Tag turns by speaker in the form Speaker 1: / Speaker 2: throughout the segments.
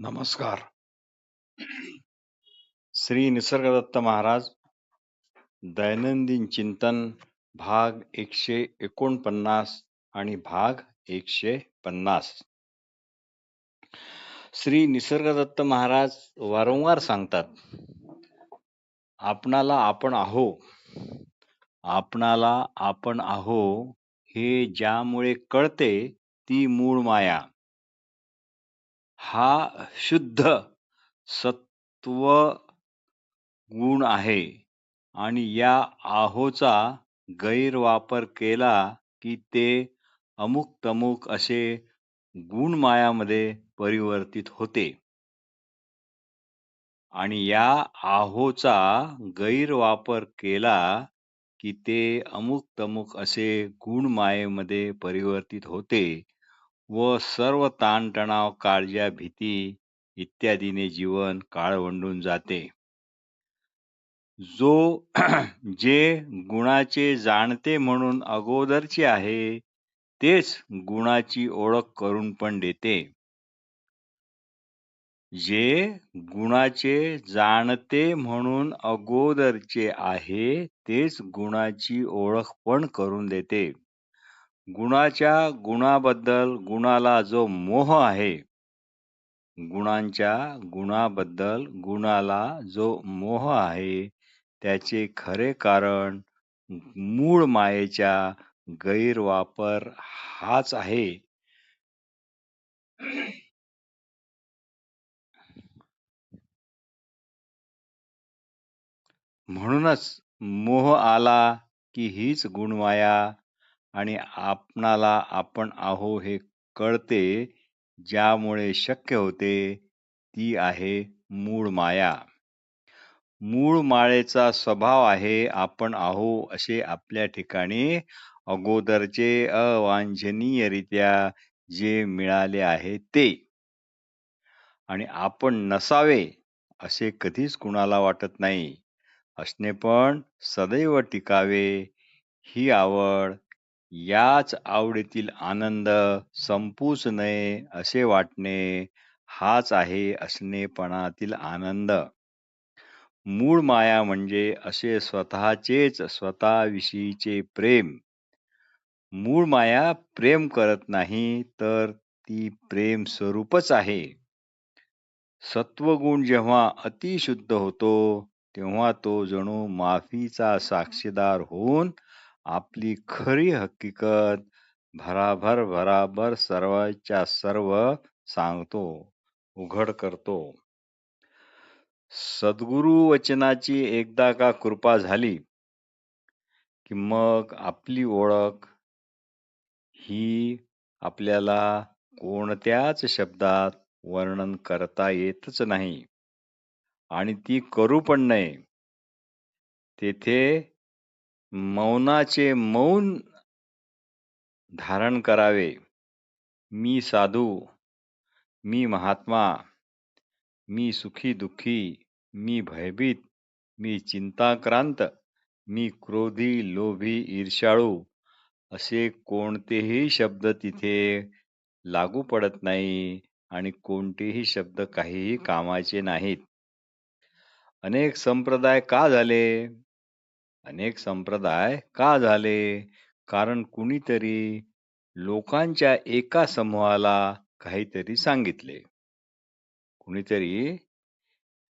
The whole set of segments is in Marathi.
Speaker 1: नमस्कार. श्री निसर्गदत्त महाराज दैनंदिन चिंतन भाग एकशे एकोणपन्नास आणि भाग एकशे पन्नास. श्री निसर्गदत्त महाराज वारंवार सांगतात आपणाला आपण आहो. आपणाला आपण आहो हे ज्यामुळे कळते ती मूळ माया. हा शुद्ध सत्व गुण आहे आणि या आहोचा गैरवापर केला की ते अमुक तमुक असे गुणमायामध्ये परिवर्तित होते. आणि या आहोचा गैरवापर केला की ते अमुक तमुक असे गुणमायेमध्ये परिवर्तित होते. व सर्व ताणतणाव काळज्या भीती इत्यादीने जीवन काळवंडून जाते. जो जे गुणाचे जाणते म्हणून अगोदरचे आहे तेच गुणाची ओळख करून पण देते. जे गुणाचे जाणते म्हणून अगोदरचे आहे तेच गुणाची ओळख पण करून देते. गुणाच्या गुणाबद्दल गुणाला जो मोह आहे गुणांच्या गुणाबद्दल गुणाला जो मोह आहे त्याचे खरे कारण मूळ मायेच्या गैरवापर हाच आहे. म्हणूनच मोह आला की हीच गुणमाया आणि आपणाला आपण आहो हे कळते ज्यामुळे शक्य होते ती आहे मूळ माया. मूळ माळेचा स्वभाव आहे आपण आहो असे आपल्या ठिकाणी अगोदरचे अवांछनीयरित्या जे मिळाले आहे ते. आणि आपण नसावे असे कधीच कुणाला वाटत नाही. असणे पण सदैव टिकावे ही आवड याच आवडीतील आनंद संपूच नये असे वाटणे हाच आहे असणेपणातील आनंद. मूळ माया म्हणजे असे स्वतःचेच स्वतःविषयीचे प्रेम. मूळ माया प्रेम करत नाही तर ती प्रेम स्वरूपच आहे. सत्वगुण जेव्हा अतिशुद्ध होतो तेव्हा तो जणू माफीचा साक्षीदार होऊन आपली खरी हकीकत भराभर भराभर सर्वच्या सर्व सांगतो उघड करतो. सद्गुरु वचनाची एकदा का कृपा झाली की मग आपली ओळख ही आपल्याला कोणत्याच शब्दात वर्णन करता येतच नाही आणि ती करू पण नाही तेथे मौनाचे मौन धारण करावे. मी साधू मी महात्मा मी सुखी दुःखी मी भयभीत मी चिंताक्रांत मी क्रोधी लोभी ईर्षाळू असे कोणतेही शब्द तिथे लागू पडत नाही आणि कोणतेही शब्द काहीही कामाचे नाहीत. अनेक संप्रदाय का झाले? अनेक संप्रदाय का झाले? कारण कुणीतरी लोकांच्या एका समूहाला काहीतरी सांगितले. कुणीतरी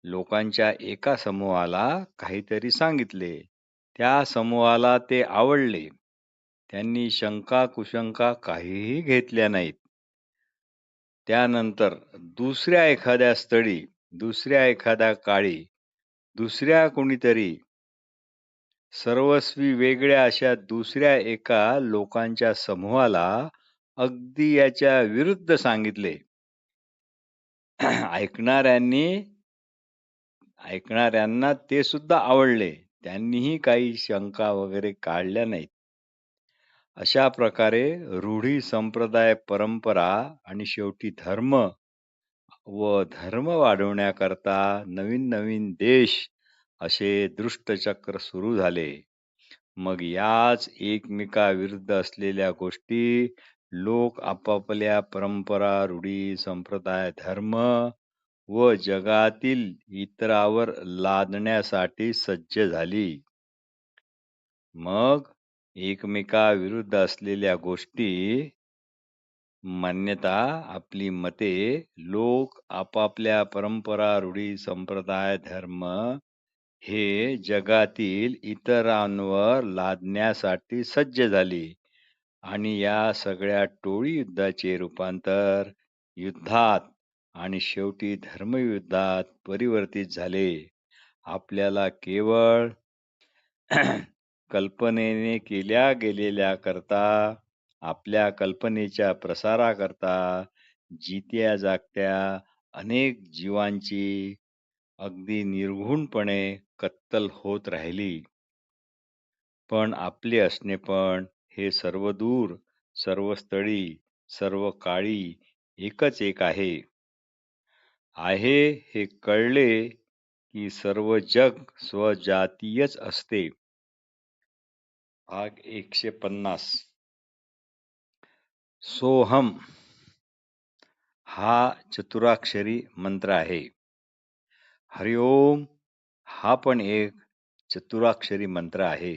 Speaker 1: लोकांच्या एका समूहाला काहीतरी सांगितले. त्या समूहाला ते आवडले. त्यांनी शंका कुशंका काहीही घेतल्या नाहीत. त्यानंतर दुसऱ्या एखाद्या स्थळी दुसऱ्या एखाद्या काळी दुसऱ्या कुणीतरी सर्वस्वी वेगळ्या अशा दुसऱ्या एका लोकांच्या समूहाला अगदी याच्या विरुद्ध सांगितले. ऐकणाऱ्यांनी ऐकणाऱ्यांना ते सुद्धा आवडले. त्यांनीही काही शंका वगैरे काढल्या नाहीत. अशा प्रकारे रूढी संप्रदाय परंपरा आणि शेवटी धर्म व धर्म वाढवण्याकरता नवीन नवीन देश असे दृष्टचक्र सुरू झाले मग याच एकमेकाविरुद्ध असलेल्या गोष्टी लोक आपापल्या परंपरा रूढी संप्रदाय धर्म व जगातील इतरावर लादण्यासाठी सज्ज झाली. मग एकमेकाविरुद्ध असलेल्या गोष्टी, मान्यता, आपली मते, लोक, आपापल्या परंपरा, रूढी, संप्रदाय, धर्म हे जगातील इतरांवर लादण्यासाठी सज्ज झाली आणि या सगळ्या टोळी युद्धाचे रूपांतर युद्धात आणि शेवटी धर्मयुद्धात परिवर्तित झाले. आपल्याला केवळ कल्पनेने केल्या गेलेल्या करता आपल्या कल्पनेच्या प्रसाराकरता जित्या जागत्या अनेक जीवांची अगदी निर्घृणपणे कत्तल होत राहिली. पण आपले असणेपण हे सर्व दूर सर्व स्थळी सर्व काळी एकच एक आहे. आहे हे कळले की सर्व जग स्वजातीयच असते. भाग एकशे पन्नास सोहम हा चतुराक्षरी मंत्र आहे. हरिओम हा पण एक चतुराक्षरी मंत्र आहे.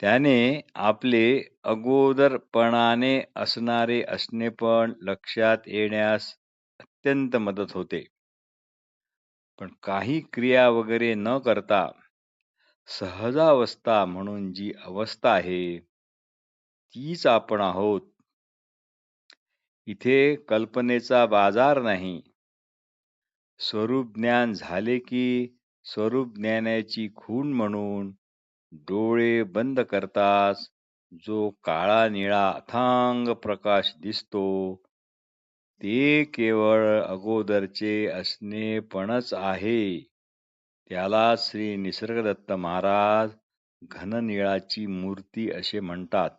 Speaker 1: त्याने आपले अगोदरपणाने असणारे असणे पण लक्षात येण्यास अत्यंत मदत होते. पण काही क्रिया वगैरे न करता सहजावस्था म्हणून जी अवस्था आहे तीच आपण आहोत. इथे कल्पनेचा बाजार नाही. स्वरूप ज्ञान झाले की स्वरूप ज्ञानाची खूण म्हणून डोळे बंद करताच जो काळा निळा अथांग प्रकाश दिसतो ते केवळ अगोदरचे असणेपणच आहे. त्याला श्री निसर्गदत्त महाराज घननिळाची मूर्ती असे म्हणतात.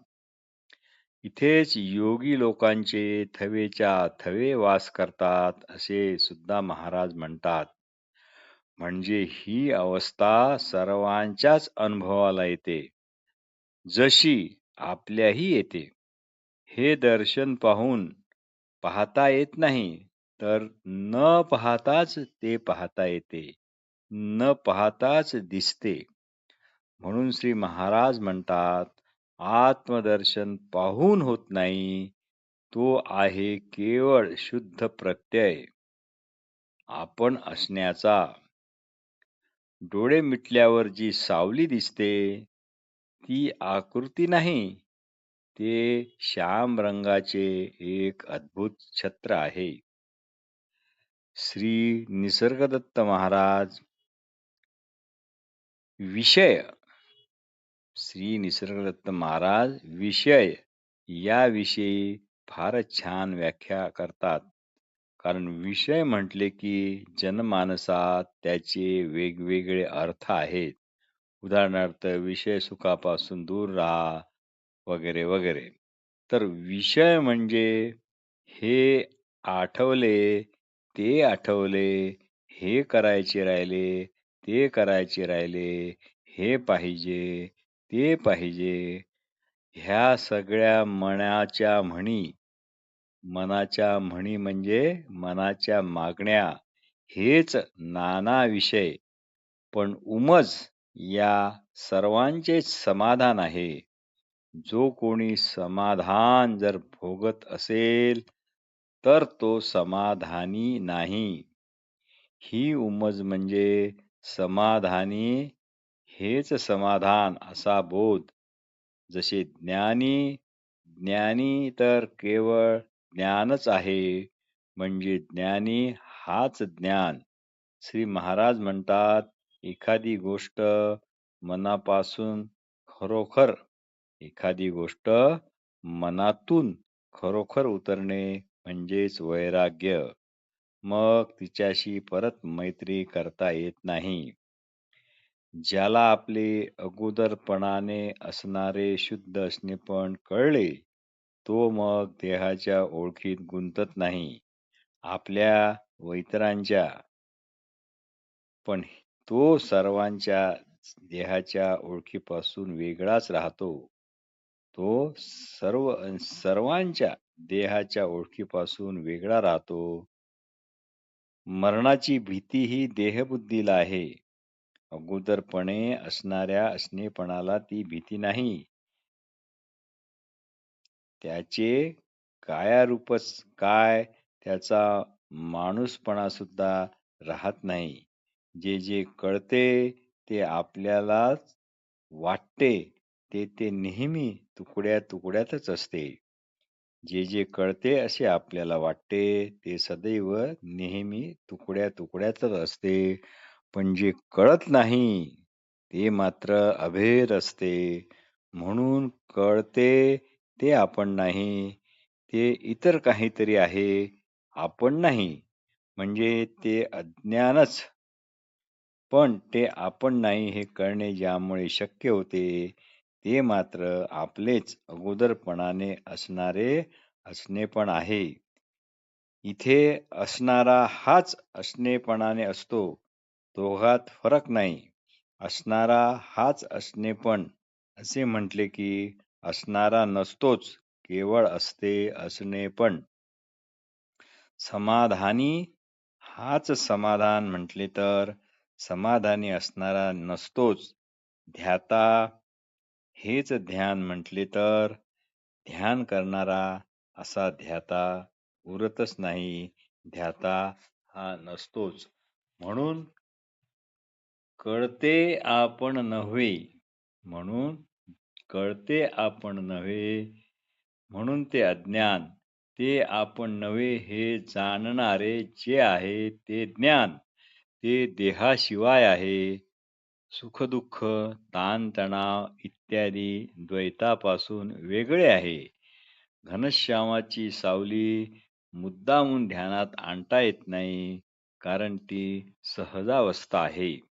Speaker 1: इथेच योगी लोकांचे थवेच्या थवे वास करतात असे सुद्धा महाराज म्हणतात. म्हणजे ही अवस्था सर्वांच्याच अनुभवाला येते. जशी आपल्याही येते. हे दर्शन पाहून पाहता येत नाही तर न पाहताच ते पाहता येते. न पाहताच दिसते. म्हणून श्री महाराज म्हणतात आत्मदर्शन पाहून होत नाही तो आहे केवळ शुद्ध प्रत्यय आपण असण्याचा. डोळे मिटल्यावर जी सावली दिसते ती आकृती नाही ते श्याम रंगाचे एक अद्भुत छत्र आहे. श्री निसर्गदत्त महाराज विषय श्री निसर्गदत्त महाराज विषय याविषयी फारच छान व्याख्या करतात. कारण विषय म्हटले की जनमानसात त्याचे वेगवेगळे अर्थ आहेत. उदाहरणार्थ विषय सुखापासून दूर राहा वगैरे वगैरे. तर विषय म्हणजे हे आठवले, ते आठवले, हे करायचे राहिले, ते करायचे राहिले, हे पाहिजे, ते पाहिजे, ह्या सगळ्या मनाच्या म्हणी. मनाच्या म्हणी म्हणजे मनाच्या मागण्या हेच नाना विषय. पण उमज या सर्वांचेच समाधान आहे. जो कोणी समाधान जर भोगत असेल तर तो समाधानी नाही. ही उमज म्हणजे समाधानी हेच समाधान असा बोध. जसे ज्ञानी ज्ञानी तर केवळ ज्ञानच आहे म्हणजे ज्ञानी हाच ज्ञान. श्री महाराज म्हणतात एखादी गोष्ट मनापासून खरोखर एखादी गोष्ट मनातून खरोखर उतरणे म्हणजेच वैराग्य. मग तिच्याशी परत मैत्री करता येत नाही. ज्याला आपले अगोदरपणाने असणारे शुद्ध असणेपण कळले तो मग देहाच्या ओळखीत गुंतत नाही. आपल्या व इतरांच्या. पण तो सर्वांच्या देहाच्या ओळखीपासून वेगळाच राहतो. तो सर्व सर्वांच्या देहाच्या ओळखीपासून वेगळा राहतो. मरणाची भीती ही देहबुद्धीला आहे अगोदरपणे असणाऱ्या असणेपणाला ती भीती नाही. त्याचे कायारूपच काय त्याचा माणूसपणा सुद्धा राहत नाही. जे जे कळते ते आपल्यालाच वाटते ते ते नेहमी तुकड्या तुकड्यातच असते. जे जे कळते असे आपल्याला वाटते ते सदैव नेहमी तुकड्या तुकड्यातच असते. पण जे कळत नाही ते मात्र अभेद असते. म्हणून कळते ते आपण नाही ते इतर काहीतरी आहे आपण नाही. म्हणजे ते अज्ञानच. पण ते आपण नाही हे कळणे ज्यामुळे शक्य होते ते मात्र आपलेच अगोदरपणाने असणारे असणे पण आहे. इथे असणारा हाच असणेपणाने असतो. दोघात फरक नाही. असणारा हाच असणेपण असे म्हटले की असणारा नसतोच केवळ असते असणेपण समाधानी? हाच समाधान म्हटले तर समाधानी असणारा नसतोच. ध्याता? हेच ध्यान म्हटले तर ध्यान करणारा असा ध्याता उरतच नाही. ध्याता हा नसतोच. म्हणून कळते आपण नव्हे म्हणून कळते आपण नव्हे म्हणून ते अज्ञान ते आपण नव्हे हे जाणणारे जे आहे ते ज्ञान ते देहाशिवाय आहे. सुखदुःख ताणतणाव इत्यादी द्वैतापासून वेगळे आहे. घनश्यामाची सावली मुद्दामून ध्यानात आणता येत नाही कारण ती सहजावस्था आहे.